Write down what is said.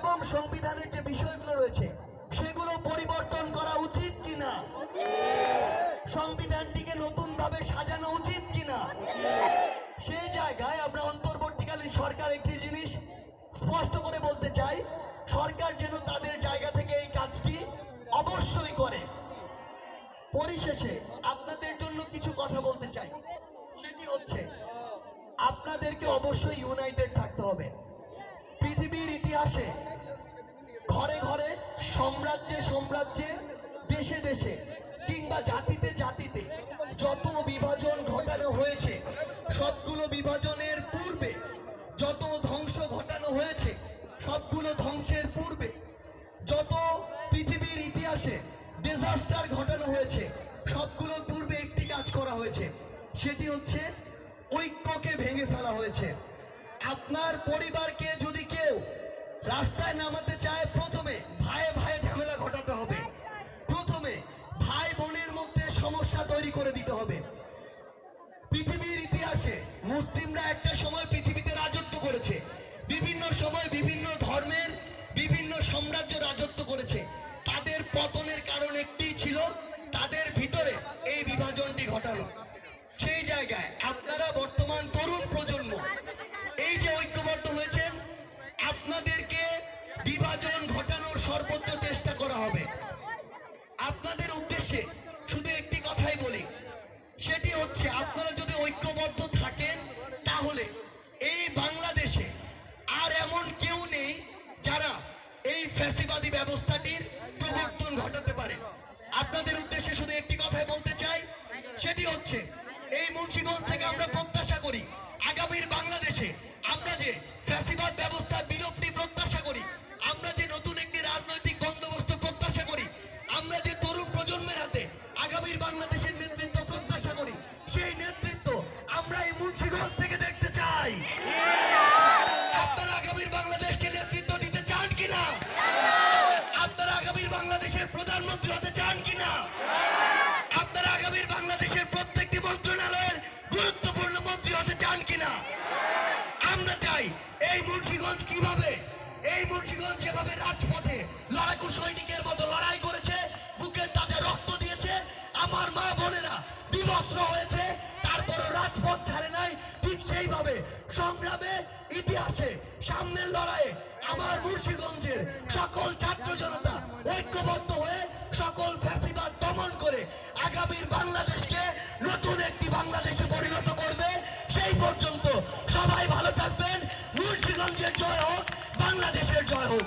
এবং সংবিধানের যে বিষয়গুলো রয়েছে, সেগুলো পরিবর্তন করা উচিত কিনা? সংবিধানটিকে নতুন ভাবে সাজানো উচিত কিনা? সেই জায়গায় আমরা অন্তর্বর্তীকালীন সরকার একটি জিনিস স্পষ্ট করে বলতে চাই, সরকার যেন তাদের জায়গা থেকে এই কাজটি অবশ্যই করে। পরিশেষে আপনাদের জন্য কিছু কথা বলতে চাই। সেটি হচ্ছে, আপনাদেরকে অবশ্যই ইউনাইটেড থাকতে হবে। পৃথিবীর ইতিহাসে ঘরে ঘরে সাম্রাজ্যে সাম্রাজ্যে, দেশে দেশে কিংবা জাতিতে জাতিতে যত বিভাজন ঘটানো হয়েছে, সবগুলো বিভাজনের পূর্বে যত ধ্বংস ঘটানো হয়েছে, সবগুলো ধ্বংসের পূর্বে যত পৃথিবীর ইতিহাসে ডিজাস্টার ঘটানো হয়েছে, সবগুলোর পূর্বে একটি কাজ করা হয়েছে, সেটি হচ্ছে ঐক্যকে ভেঙে ফেলা হয়েছে। আপনার পরিবারকে যদি কেউ রাস্তায় নামাতে চায় করে দিতে হবে। পৃথিবীর ইতিহাসে মুসলিমরা একটা সময় পৃথিবীতে রাজত্ব করেছে। বিভিন্ন সময় বিভিন্ন ধর্মের বিভিন্ন সাম্রাজ্য রাজত্ব করেছে। তাদের পতনের কারণ একটি ছিল, তাদের ভিতরে এই বিভাজনটি ঘটালো। সেই জায়গায় সংগ্রামে ইতিহাসে, সামনের লড়াইয়ে আমার মুর্শিগঞ্জের সকল ছাত্র জনতা ঐক্যবদ্ধ হয়ে সকল ফ্যাসিবাদ দমন করে আগামীর বাংলাদেশকে নতুন একটি বাংলাদেশে পরিণত করবে। সেই পর্যন্ত সবাই ভালো থাকবেন। মুর্শিগঞ্জের জয় হোক, বাংলাদেশের জয় হোক।